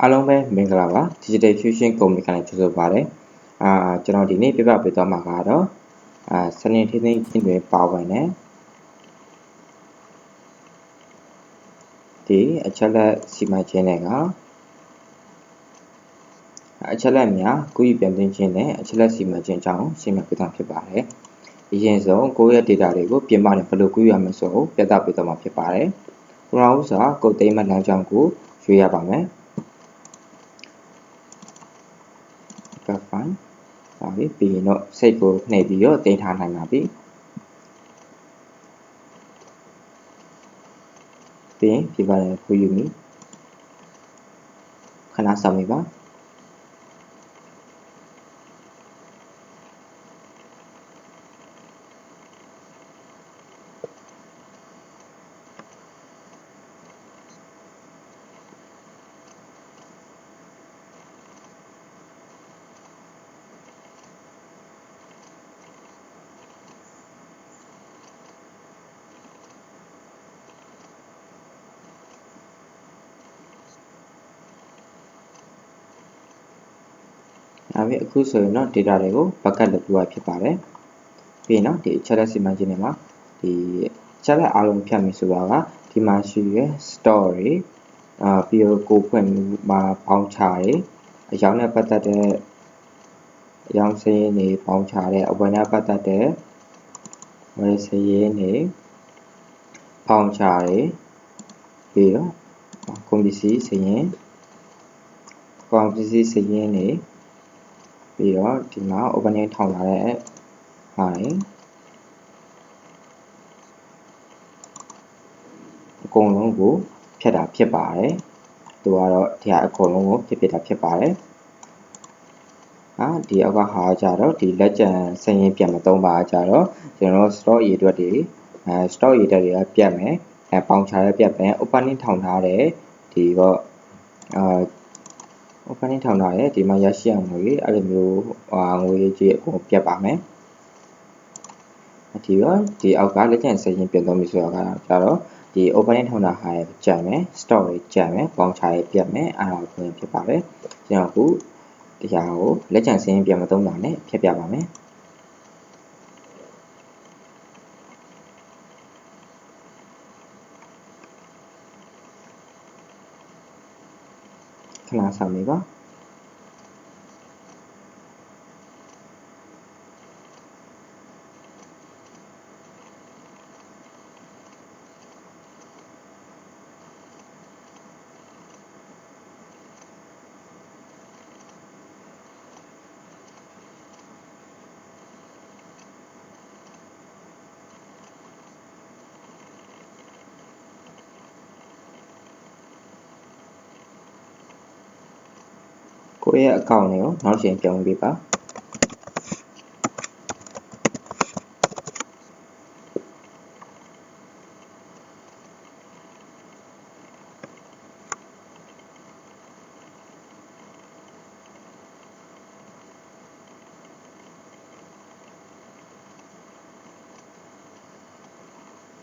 အားလုံးပဲမင်္ဂလာပါ Digital Fusion Company ကနေကြိုဆိုပါရစေ။အာကျွန်တော်ဒီနေ့ပြပြပေးသွားမှာကတော့အာစနေထင်းထင်းချင်းတွေပါဝင်တယ်ဒီအချက်လက်စီမံခြင်းတွေကအချက်လက်များကုယူပြန်သိခြင်းနဲ့အချက်လက်စီမံခြင်းအကြောင်းရှင်းပြပေးသွားဖြစ်ပါတယ်။အရင်ဆုံးကိုယ့်ရဲ့ data တွေကိုပြင်ပနဲ့ဘယ်လိုကုယူရမလဲဆိုတော့ပြသပေးသွားမှာဖြစ်ပါတယ်။ပထမဦးစွာကိုယ်သိမ်းမှတ်လမ်းကြောင်းကိုရွေးရပါမယ်။ back file ပါပြီပြီးရင်တော့စိတ်ကိုနှိပ်ပြီးတော့တင်ထားနိုင်ပါပြီပြီးရင်ပြပါတယ်ခုယူမီခဏစောင့်နေပါ ဒါပေမဲ့အခုဆိုရင်တော့ data တွေကို backup လုပ်ပြရဖြစ်ပါတယ်ပြီးရင်တော့ဒီ chat စီမံခြင်းတွေမှာဒီ chat အားလုံးဖြတ်မယ်ဆိုတာကဒီမှာရှိရ story အာပြီးတော့ကိုဖွင့်မှာပေါင်းချတွေအကြောင်းနဲ့ပတ်သက်တဲ့အကြောင်းစရင်းတွေပေါင်းချတဲ့အဝင်နဲ့ပတ်သက်တဲ့ဝယ်စရင်းတွေပေါင်းချတွေပြီးတော့ကွန်ပစ္စည်းစရင်းကွန်ပစ္စည်းစရင်းတွေ ပြီးတော့ဒီမှာ opening ထောင်လာတဲ့ဟာတွေအကုန်လုံးကိုဖြတ်တာဖြစ်ပါတယ်သူကတော့ဒီဟာအကုန်လုံးကိုဖြစ်ဖြစ်တာဖြစ်ပါတယ်ဟာဒီအောက်ကဟာကြတော့ဒီလက်ကျန်စရင်ပြန်မသုံးပါကြတော့ကျွန်တော် stock ရေအတွက်တွေအဲ stock ရေအတွက်တွေကပြတ်မယ်အဲပေါင်ချရပြတ်မယ် opening ထောင်ထားတဲ့ဒီတော့အာ opening ထောင်ထားတယ်ဒီမှာရရှိအောင်ငွေအဲ့လိုမျိုးဟာငွေကြီးအကုန်ပြတ်ပါမယ်ဒီတော့ဒီအောက်ကလက်ကျန်စရင်ပြန်သုံးပြီဆိုတော့ကြတော့ဒီ opening ထောင်တာဟာကြံမယ် storage ကြံမယ်ပေါင်ချရပြတ်မယ်အဲ့ဒါကိုဖြစ်ပါတယ်ကျွန်တော်အခုတရားကိုလက်ကျန်စရင်ပြန်မသုံးပါနဲ့ဖြတ်ပြပါမယ် ခဏ ကိုယ့်ရဲ့အကောင့်တွေကိုနောက်ချိန်ပြောင်းပေးပါ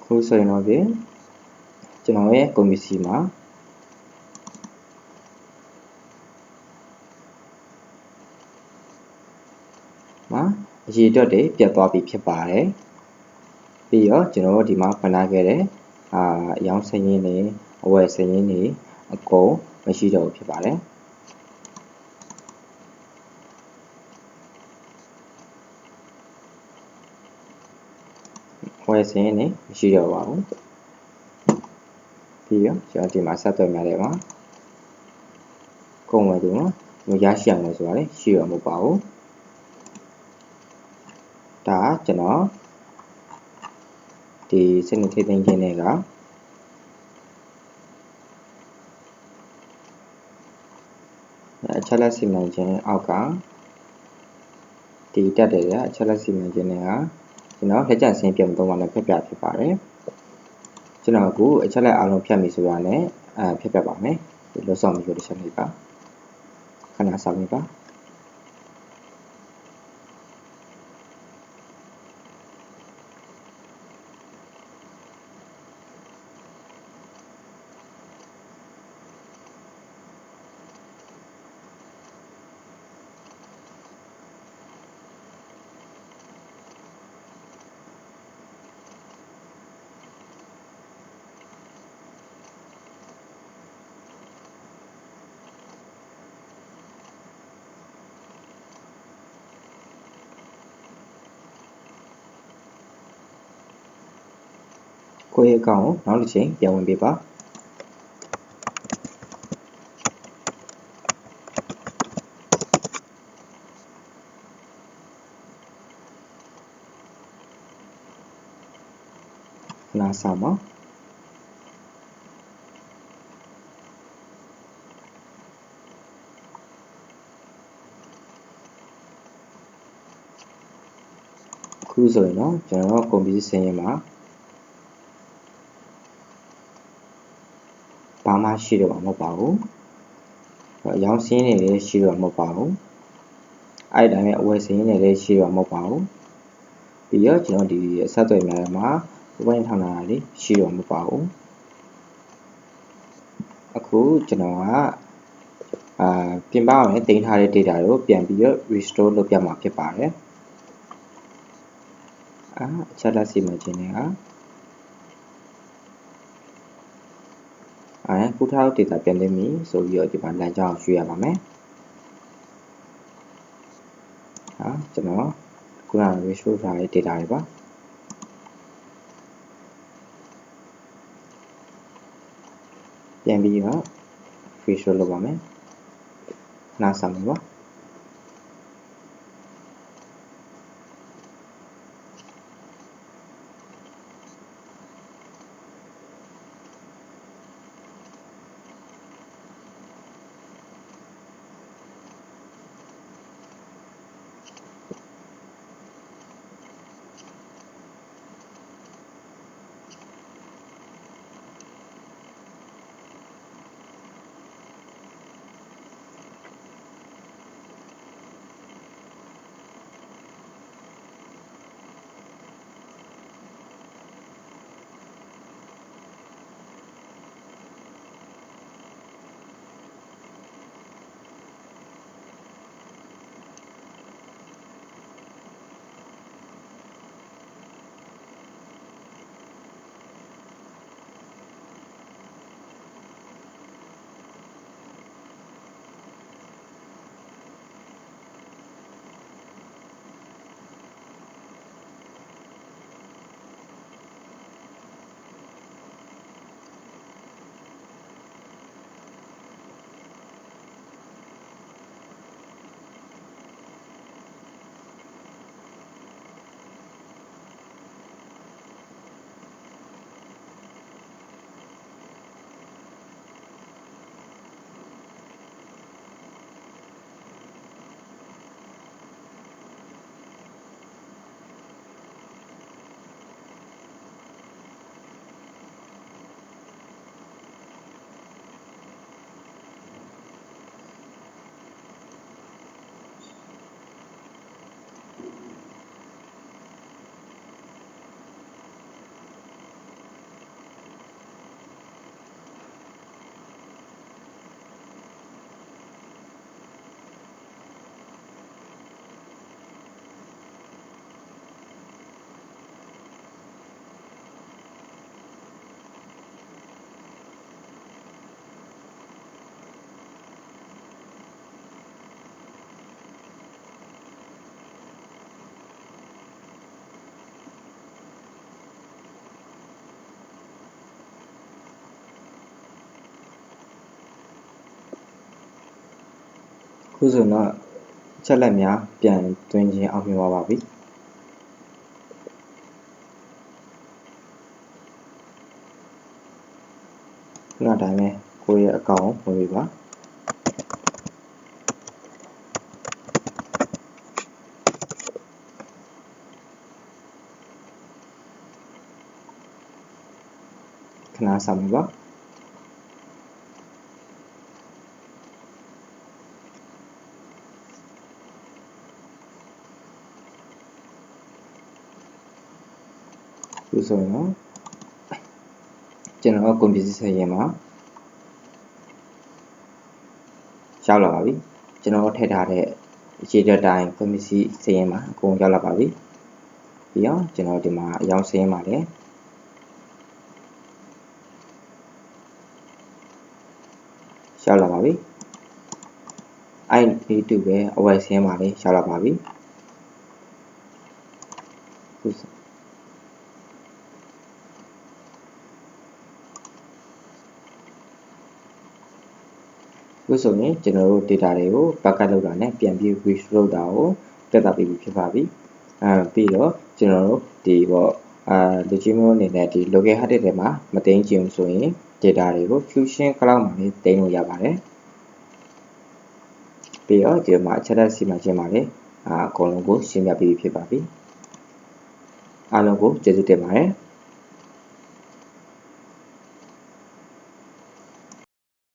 ခုဆိုရင်တော့ပြင်ကျွန်တော်ရဲ့ကွန်ပျူတာမှာ မှာအရေးအတွက်တွေပြတ်သွားပြီဖြစ်ပါတယ်ပြီးတော့ကျွန်တော်တို့ဒီမှာဖန်လာခဲ့တဲ့အာအယောင်စရင်တွေအဝယ်စရင်တွေအကုန်မရှိတော့ဘူးဖြစ်ပါတယ်ဝယ်စရင်တွေမရှိတော့ပါဘူးပြီးတော့ကျွန်တော်ဒီမှာဆက်သွယ်များတယ်ပါကုန်ဝယ်သူနော်ရရှိအောင်လို့ဆိုတာလေရှိရမဟုတ်ပါဘူး ဒါကျွန်တော်ဒီစနစ်ထိသိမ်းခြင်းတွေကအချက်လက်စီမံခြင်းအောက်ကဒီတက်တယ်ကအချက်လက်စီမံခြင်းတွေကကျွန်တော်လက်ကျန်ဆင်းပြန်သုံးပါနဲ့ဖျက်ပြဖြစ်ပါတယ်ကျွန်တော်အခုအချက်လက်အလုံးဖြတ်ပြီဆိုတာနဲ့အဲဖျက်ပြပါမယ်ဒီလို့ဆောင်ပြီးတော့တစ်ချက်လေးပါခဏဆောင်နေပါ ကိုယ့်ရဲ့အကောင့်ကိုနောက်တစ်ချိန်ပြန်ဝင်ပေးပါနားဆောင်ပါခုဆိုရင်တော့ကျွန်တော်ကွန်ပျူတာဆင်းရဲမှာ ဘာမှရှိတော့မှာမဟုတ်ပါဘူး။ရောင်းစင်းနေလည်းရှိတော့မဟုတ်ပါဘူး။အဲ့ဒီတိုင်းပဲအဝယ်စင်းနေလည်းရှိတော့မဟုတ်ပါဘူး။ပြီးတော့ကျွန်တော်ဒီအဆက်အသွယ်များမှာဥပဒေထောင်တာလေးရှိတော့မဟုတ်ပါဘူး။အခုကျွန်တော်ကအာပြင်ပအောင်လည်းတင်ထားတဲ့ data ကိုပြန်ပြီးတော့ restore လုပ်ပြမှာဖြစ်ပါတယ်။အာအချက်လက်စီမံခြင်းတွေက အဲကုထားဒေတာပြန်သိပြီဆိုပြီးတော့ဒီမှာလမ်းကြောင်းရွှေ့ရပါမယ်ဟာကျွန်တော်ခုနက ratio ထားတဲ့ data တွေပါပြန်ပြီးတော့ ratio လုပ်ပါမယ်နားဆမ်းပါ ခုဆိုတော့ချက်လက်များပြန်သွင်းခြင်းအောင်မြင်သွားပါပြီခုနတိုင်းပဲကိုယ့်ရဲ့အကောင့်ကိုဝင်ပြီပါခဏဆောင်ပါ ဆိုရင်တော့ကျွန်တော်ကွန်ပျူတာဆက်ရင်မှာရောက်လာပါပြီကျွန်တော်ထည့်ထားတဲ့အခြေတတိုင်းကွန်ပျူတာစရင်မှာအကုန်ရောက်လာပါပြီပြီးတော့ကျွန်တော်ဒီမှာအယောင်စရင်မှာလည်းရောက်လာပါပြီအဲ့ဒီတူပဲအဝယ်စင်းမှာလည်းရောက်လာပါပြီ ခုဆိုရင်ကျွန်တော်တို့ data တွေကို backup လုပ်တာနဲ့ပြန်ပြီး restore လုပ်တာကိုတက်တာပြီးဖြစ်ပါပြီအဲပြီးတော့ကျွန်တော်တို့ဒီပေါ့အာ Logimo အနေနဲ့ဒီ local hard disk ထဲမှာမသိမ်းချင်ဘူးဆိုရင် data တွေကို Fusion Cloud မှာလည်းသိမ်းလို့ရပါတယ်ပြီးတော့ဒီမှာ chat စီမံခြင်းမှာလည်းအာအကုန်လုံးကိုရှင်းပြပြီးဖြစ်ပါပြီအားလုံးကိုကျေးဇူးတင်ပါတယ်